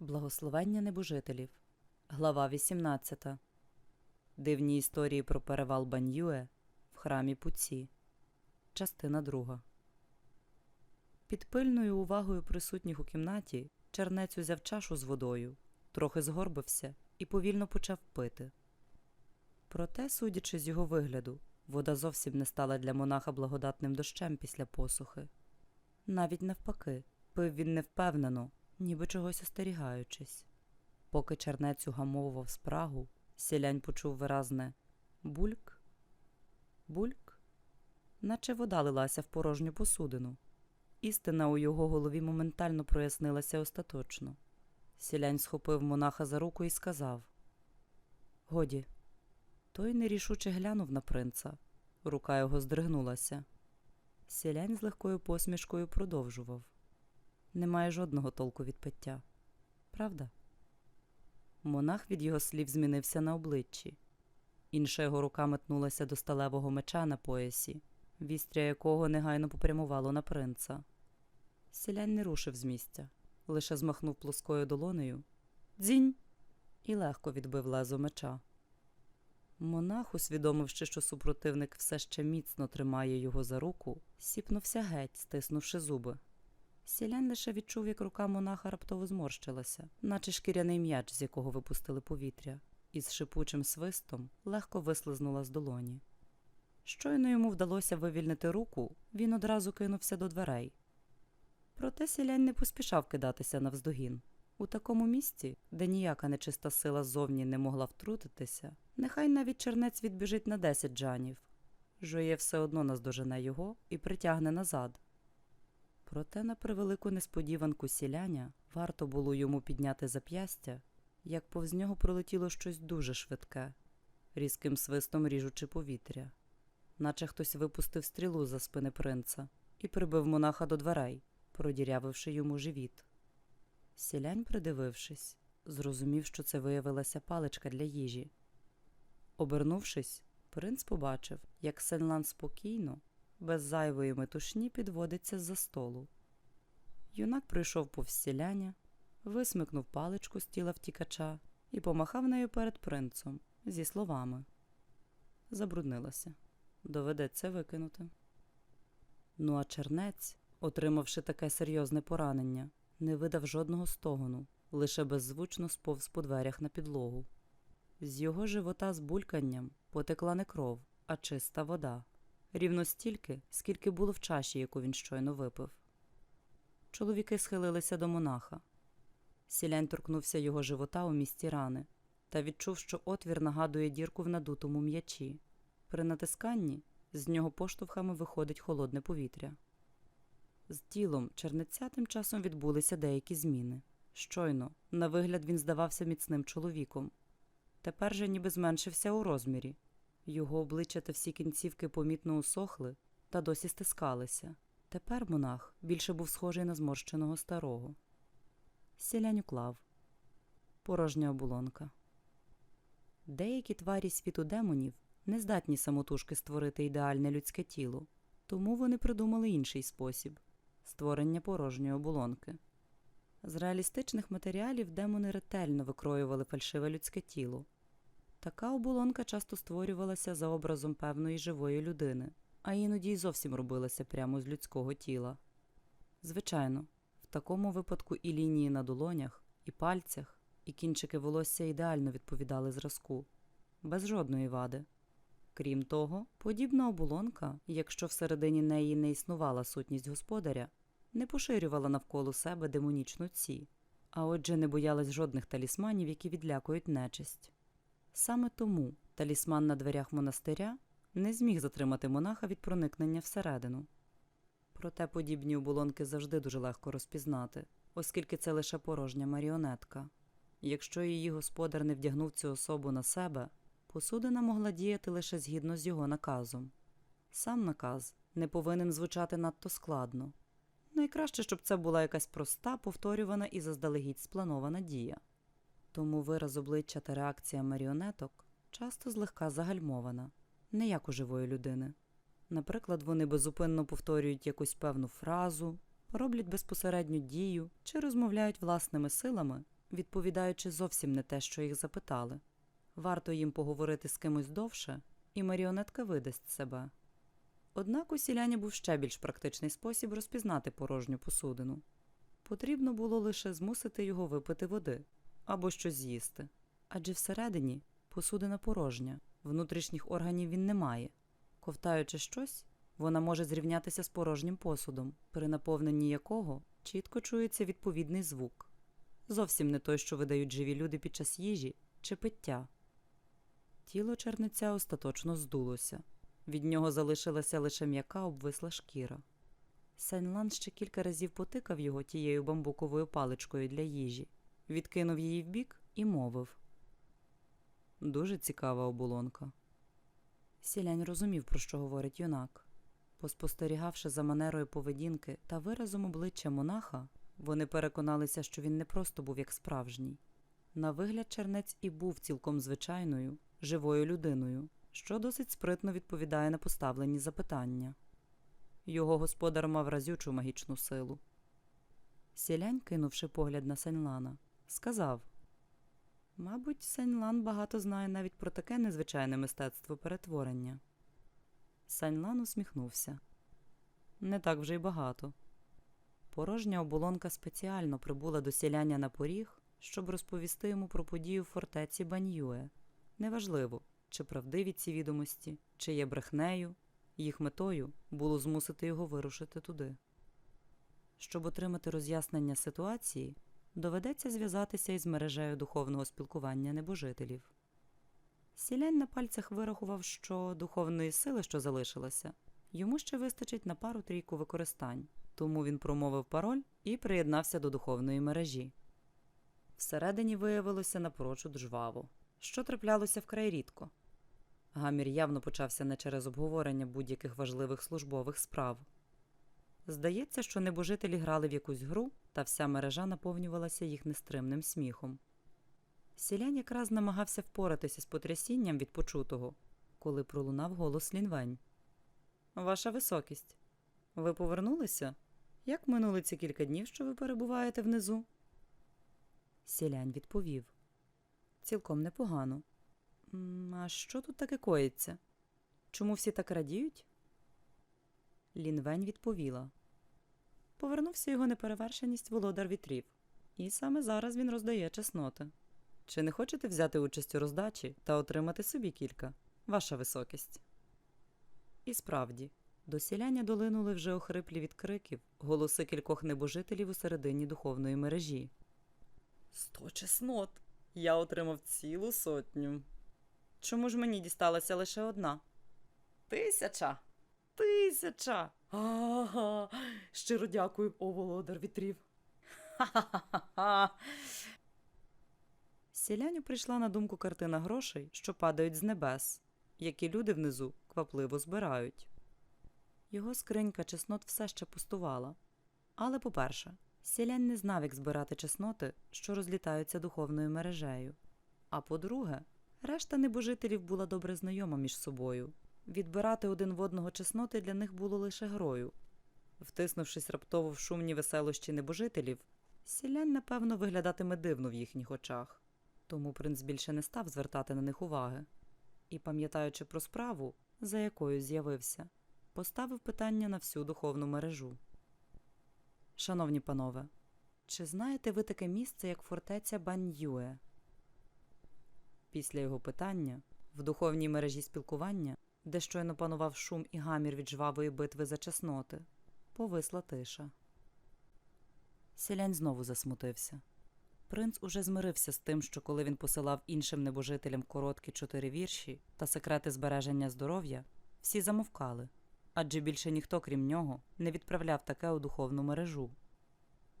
Благословення небожителів. Глава 18. Дивні історії про перевал Бан'юе в храмі Пуці. Частина 2. Під пильною увагою присутніх у кімнаті чернець узяв чашу з водою, трохи згорбився і повільно почав пити. Проте, судячи з його вигляду, вода зовсім не стала для монаха благодатним дощем після посухи. Навіть навпаки, пив він невпевнено, ніби чогось остерігаючись. Поки чернець угамовував спрагу, сілянь почув виразне бульк, бульк, наче вода лилася в порожню посудину. Істина у його голові моментально прояснилася остаточно. Сілянь схопив монаха за руку і сказав Годі. Той нерішуче глянув на принца. Рука його здригнулася. Сілянь з легкою посмішкою продовжував. Немає жодного толку від пиття. Правда? Монах від його слів змінився на обличчі. Інша його рука метнулася до сталевого меча на поясі, вістря якого негайно попрямувало на принца. Сілянь не рушив з місця, лише змахнув плоскою долонею дзінь і легко відбив лезо меча. Монах, усвідомивши, що супротивник все ще міцно тримає його за руку, сіпнувся геть, стиснувши зуби. Сілянь лише відчув, як рука монаха раптово зморщилася, наче шкіряний м'яч, з якого випустили повітря, і з шипучим свистом легко вислизнула з долоні. Щойно йому вдалося вивільнити руку, він одразу кинувся до дверей. Проте сілянь не поспішав кидатися навздогін. У такому місці, де ніяка нечиста сила ззовні не могла втрутитися, нехай навіть чернець відбіжить на десять джанів. Жоє все одно наздожене його і притягне назад. Проте, на превелику несподіванку сіляня, варто було йому підняти зап'ястя, як повз нього пролетіло щось дуже швидке, різким свистом ріжучи повітря, наче хтось випустив стрілу за спини принца і прибив монаха до дверей, продірявивши йому живіт. Сілянь, придивившись, зрозумів, що це виявилася паличка для їжі. Обернувшись, принц побачив, як Сенлан спокійно, без зайвої метушні підводиться з-за столу. Юнак прийшов повз сіляння, висмикнув паличку з тіла втікача і помахав нею перед принцем зі словами. Забруднилася. Доведеться викинути. Ну а чернець, отримавши таке серйозне поранення, не видав жодного стогону, лише беззвучно сповз по дверях на підлогу. З його живота з бульканням потекла не кров, а чиста вода, рівно стільки, скільки було в чаші, яку він щойно випив. Чоловіки схилилися до монаха. Сілянь торкнувся його живота у місці рани та відчув, що отвір нагадує дірку в надутому м'ячі. При натисканні з нього поштовхами виходить холодне повітря. З тілом чернеця тим часом відбулися деякі зміни. Щойно, на вигляд, він здавався міцним чоловіком. Тепер же ніби зменшився у розмірі. Його обличчя та всі кінцівки помітно усохли та досі стискалися. Тепер монах більше був схожий на зморщеного старого. Сілянь уклав. Порожня оболонка. Деякі тварі світу демонів не здатні самотужки створити ідеальне людське тіло, тому вони придумали інший спосіб створення порожньої оболонки. З реалістичних матеріалів демони ретельно викроювали фальшиве людське тіло. Така оболонка часто створювалася за образом певної живої людини, а іноді й зовсім робилася прямо з людського тіла. Звичайно, в такому випадку і лінії на долонях, і пальцях, і кінчики волосся ідеально відповідали зразку, без жодної вади. Крім того, подібна оболонка, якщо всередині неї не існувала сутність господаря, не поширювала навколо себе демонічну ці, а отже не боялась жодних талісманів, які відлякують нечисть. Саме тому талісман на дверях монастиря не зміг затримати монаха від проникнення всередину. Проте подібні оболонки завжди дуже легко розпізнати, оскільки це лише порожня маріонетка. Якщо її господар не вдягнув цю особу на себе, посудина могла діяти лише згідно з його наказом. Сам наказ не повинен звучати надто складно. Найкраще, щоб це була якась проста, повторювана і заздалегідь спланована дія. Тому вираз обличчя та реакція маріонеток часто злегка загальмована, не як у живої людини. Наприклад, вони безупинно повторюють якусь певну фразу, роблять безпосередню дію чи розмовляють власними силами, відповідаючи зовсім не те, що їх запитали. Варто їм поговорити з кимось довше, і маріонетка видасть себе. Однак у селяні був ще більш практичний спосіб розпізнати порожню посудину. Потрібно було лише змусити його випити води або щось з'їсти. Адже всередині посудина порожня, внутрішніх органів він не має. Ковтаючи щось, вона може зрівнятися з порожнім посудом, при наповненні якого чітко чується відповідний звук. Зовсім не той, що видають живі люди під час їжі чи пиття. Тіло черниця остаточно здулося. Від нього залишилася лише м'яка обвисла шкіра. Сенлан ще кілька разів потикав його тією бамбуковою паличкою для їжі, відкинув її вбік і мовив. Дуже цікава оболонка. Сілянь розумів, про що говорить юнак. Поспостерігавши за манерою поведінки та виразом обличчя монаха, вони переконалися, що він не просто був як справжній. На вигляд чернець і був цілком звичайною, живою людиною, що досить спритно відповідає на поставлені запитання. Його господар мав разючу магічну силу. Сілянь, кинувши погляд на Сеньлана, сказав Мабуть, Сеньлан багато знає навіть про таке незвичайне мистецтво перетворення. Саньлан усміхнувся. Не так вже й багато. Порожня оболонка спеціально прибула до сіляння на поріг, щоб розповісти йому про подію в фортеці Баньюе. Неважливо, чи правдиві ці відомості, чи є брехнею, їх метою було змусити його вирушити туди. Щоб отримати роз'яснення ситуації, доведеться зв'язатися із мережею духовного спілкування небожителів. Сілянь на пальцях вирахував, що духовної сили, що залишилося, йому ще вистачить на пару трійку використань, тому він промовив пароль і приєднався до духовної мережі. Всередині виявилося напрочуд жваво, що траплялося вкрай рідко. Гамір явно почався не через обговорення будь-яких важливих службових справ. Здається, що небожителі грали в якусь гру, та вся мережа наповнювалася їх нестримним сміхом. Сілянь якраз намагався впоратися з потрясінням від почутого, коли пролунав голос Лінвень. Ваша високість, ви повернулися? Як минули ці кілька днів, що ви перебуваєте внизу? Сілянь відповів. Цілком непогано. А що тут таке коїться? Чому всі так радіють? Лінвень відповіла. Повернувся його неперевершеність володар вітрів, і саме зараз він роздає чесноти. Чи не хочете взяти участь у роздачі та отримати собі кілька, ваша високість? І справді, до сіляння долинули вже охриплі від криків голоси кількох небожителів у середині духовної мережі. Сто чеснот! Я отримав цілу сотню. Чому ж мені дісталася лише одна? Тисяча. Тисяча. Ага. Щиро дякую, о володар вітрів. Ха-ха-ха. Сіляню прийшла на думку картина грошей, що падають з небес, які люди внизу квапливо збирають. Його скринька чеснот все ще пустувала. Але, по-перше, сілянь не знав, як збирати чесноти, що розлітаються духовною мережею. А по-друге, решта небожителів була добре знайома між собою. Відбирати один в одного чесноти для них було лише грою. Втиснувшись раптово в шумні веселощі небожителів, сілянь, напевно, виглядатиме дивно в їхніх очах. Тому принц більше не став звертати на них уваги і, пам'ятаючи про справу, за якою з'явився, поставив питання на всю духовну мережу. Шановні панове, чи знаєте ви таке місце, як фортеця Баньюе? Після його питання в духовній мережі спілкування, де щойно панував шум і гамір від жвавої битви за чесноти, повисла тиша. Сілянь знову засмутився. Принц уже змирився з тим, що коли він посилав іншим небожителям короткі чотири вірші та секрети збереження здоров'я, всі замовкали, адже більше ніхто, крім нього, не відправляв таке у духовну мережу.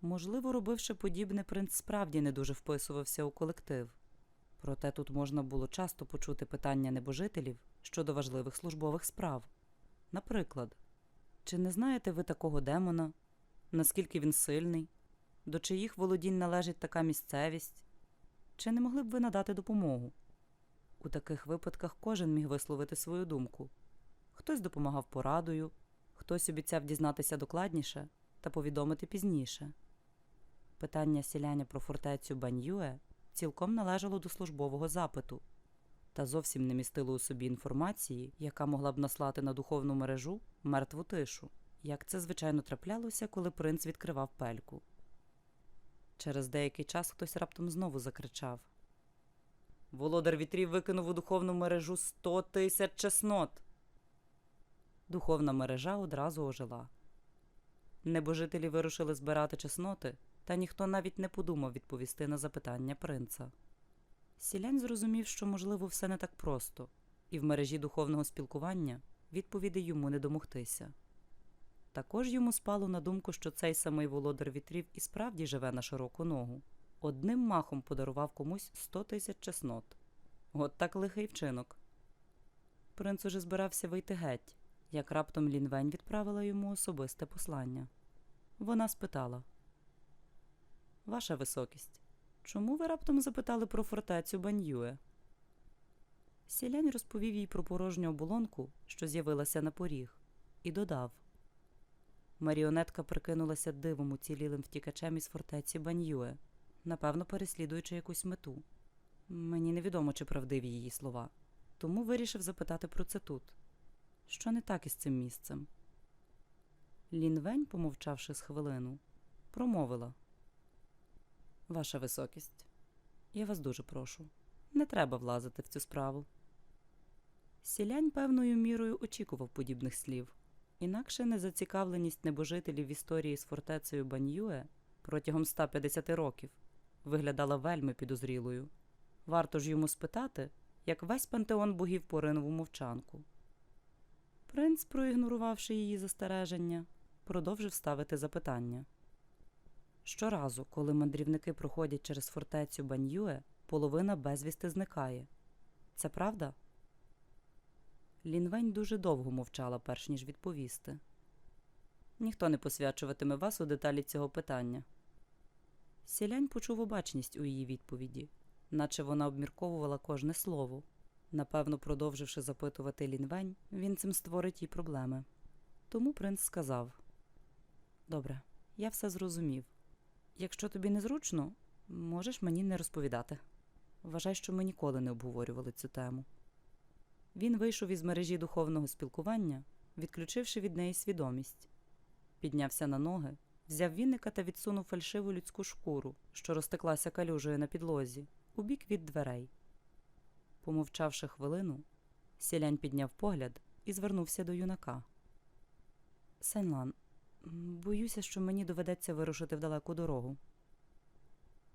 Можливо, робивши подібне, принц справді не дуже вписувався у колектив. Проте тут можна було часто почути питання небожителів щодо важливих службових справ. Наприклад, чи не знаєте ви такого демона, наскільки він сильний, до чиїх володінь належить така місцевість? Чи не могли б ви надати допомогу? У таких випадках кожен міг висловити свою думку. Хтось допомагав порадою, хтось обіцяв дізнатися докладніше та повідомити пізніше. питання сіляня про фортецю Баньюе цілком належало до службового запиту та зовсім не містило у собі інформації, яка могла б наслати на духовну мережу мертву тишу, як це звичайно траплялося, коли принц відкривав пельку. Через деякий час хтось раптом знову закричав. Володар вітрів викинув у духовну мережу сто тисяч чеснот. Духовна мережа одразу ожила. Небожителі вирушили збирати чесноти, та ніхто навіть не подумав відповісти на запитання принца. Сілянь зрозумів, що, можливо, все не так просто, і в мережі духовного спілкування відповіді йому не домогтися. Також йому спало на думку, що цей самий володар вітрів і справді живе на широку ногу. Одним махом подарував комусь сто тисяч чеснот. От так лихий вчинок. Принц уже збирався вийти геть, як раптом Лінвень відправила йому особисте послання. Вона спитала: Ваша високість, чому ви раптом запитали про фортецю Баньюе? Сілянь розповів їй про порожню оболонку, що з'явилася на поріг, і додав. Маріонетка прикинулася дивом уцілілим втікачем із фортеці Баньюе, напевно, переслідуючи якусь мету. Мені невідомо, чи правдиві її слова, тому вирішив запитати про це тут. Що не так із цим місцем? Лінвень, помовчавши з хвилину, промовила. Ваша високість, я вас дуже прошу. Не треба влазити в цю справу. Сілянь певною мірою очікував подібних слів. Інакше незацікавленість небожителів в історії з фортецею Баньюе протягом 150 років виглядала вельми підозрілою. Варто ж йому спитати, як весь пантеон богів поринув у мовчанку. Принц, проігнорувавши її застереження, продовжив ставити запитання. Щоразу, коли мандрівники проходять через фортецю Баньюе, половина безвісти зникає. Це правда? Лінвень дуже довго мовчала, перш ніж відповісти. Ніхто не посвячуватиме вас у деталі цього питання. Сілянь почув обачність у її відповіді, наче вона обмірковувала кожне слово. Напевно, продовживши запитувати Лінвень, він цим створить їй проблеми. Тому принц сказав: Добре, я все зрозумів. Якщо тобі незручно, можеш мені не розповідати. Вважай, що ми ніколи не обговорювали цю тему. Він вийшов із мережі духовного спілкування, відключивши від неї свідомість, піднявся на ноги, взяв вінника та відсунув фальшиву людську шкуру, що розтеклася калюжею на підлозі, у бік від дверей. Помовчавши хвилину, сілянь підняв погляд і звернувся до юнака. Сенлан, боюся, що мені доведеться вирушити в далеку дорогу.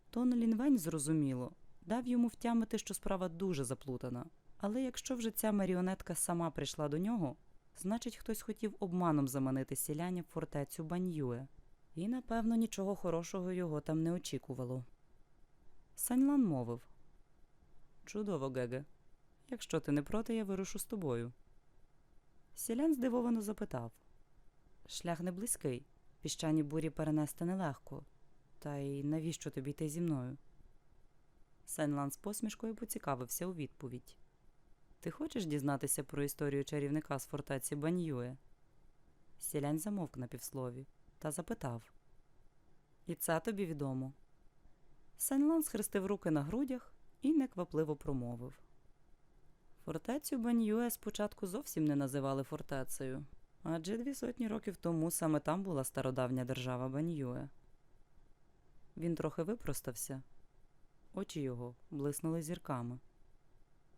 Тон Лінвень, зрозуміло, дав йому втямити, що справа дуже заплутана. Але якщо вже ця маріонетка сама прийшла до нього, значить, хтось хотів обманом заманити сіляня в фортецю Баньюе, і, напевно, нічого хорошого його там не очікувало. Саньлан мовив Чудово, Геге. Якщо ти не проти, я вирушу з тобою. Сілян здивовано запитав Шлях не близький, піщані бурі перенести нелегко. Та й навіщо тобі йти зі мною? Сенлан з посмішкою поцікавився у відповідь. Ти хочеш дізнатися про історію чарівника з фортеці Баньюе? Сілянь замовк на півслові та запитав. І це тобі відомо. Сенлан схрестив руки на грудях і неквапливо промовив. Фортецю Баньюе спочатку зовсім не називали фортецею, адже дві сотні років тому саме там була стародавня держава Баньюе. Він трохи випростався, очі його блиснули зірками.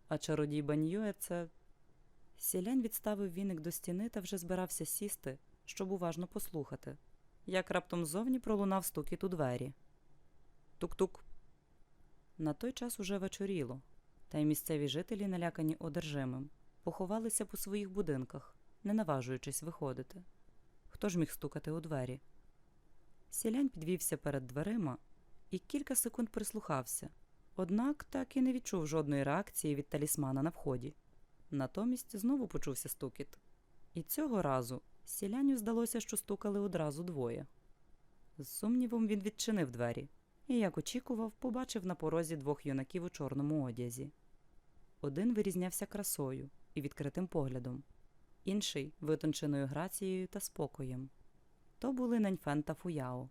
А чародій Баньюе це. Сілянь відставив віник до стіни та вже збирався сісти, щоб уважно послухати, як раптом зовні пролунав стукіт у двері. Тук-тук. На той час уже вечоріло, та й місцеві жителі, налякані одержимим, поховалися по своїх будинках, не наважуючись виходити. Хто ж міг стукати у двері? Сілянь підвівся перед дверима і кілька секунд прислухався. Однак так і не відчув жодної реакції від талісмана на вході. Натомість знову почувся стукіт. І цього разу сіляню здалося, що стукали одразу двоє. З сумнівом він відчинив двері і, як очікував, побачив на порозі двох юнаків у чорному одязі. Один вирізнявся красою і відкритим поглядом, інший витонченою грацією та спокоєм. То були Наньфен та Фуяо.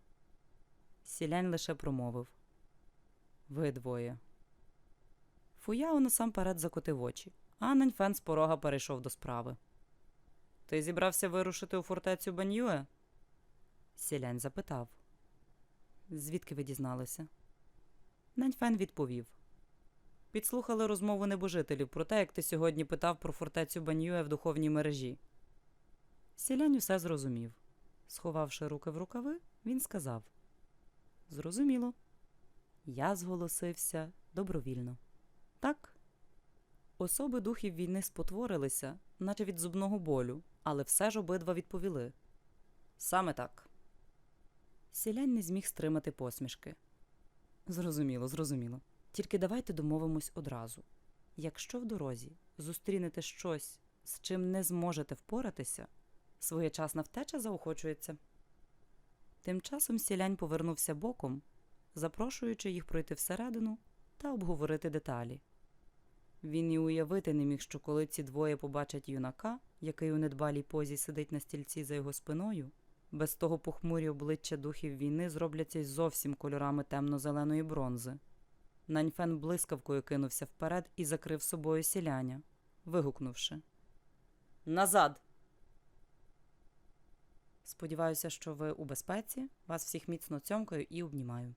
Сілянь лише промовив Ви двоє. Фуяо насамперед закотив очі, а Наньфен з порога перейшов до справи. Ти зібрався вирушити у фортецю Баньюе? Сілянь запитав. Звідки ви дізналися? Наньфен відповів. Підслухали розмову небожителів про те, як ти сьогодні питав про фортецю Баньюе в духовній мережі. Сілянь усе зрозумів. Сховавши руки в рукави, він сказав: Зрозуміло. Я зголосився добровільно. Так. Особи духів війни спотворилися, наче від зубного болю, але все ж обидва відповіли. Саме так. Сілянь не зміг стримати посмішки. Зрозуміло, зрозуміло. Тільки давайте домовимось одразу. Якщо в дорозі зустрінете щось, з чим не зможете впоратися, своєчасна втеча заохочується. Тим часом сілянь повернувся боком, запрошуючи їх пройти всередину та обговорити деталі. Він і уявити не міг, що коли ці двоє побачать юнака, який у недбалій позі сидить на стільці за його спиною, без того похмурі обличчя духів війни зробляться й зовсім кольорами темно-зеленої бронзи. Наньфен блискавкою кинувся вперед і закрив собою сіляня, вигукнувши Назад! Сподіваюся, що ви у безпеці. Вас всіх міцно цьомкаю і обнімаю.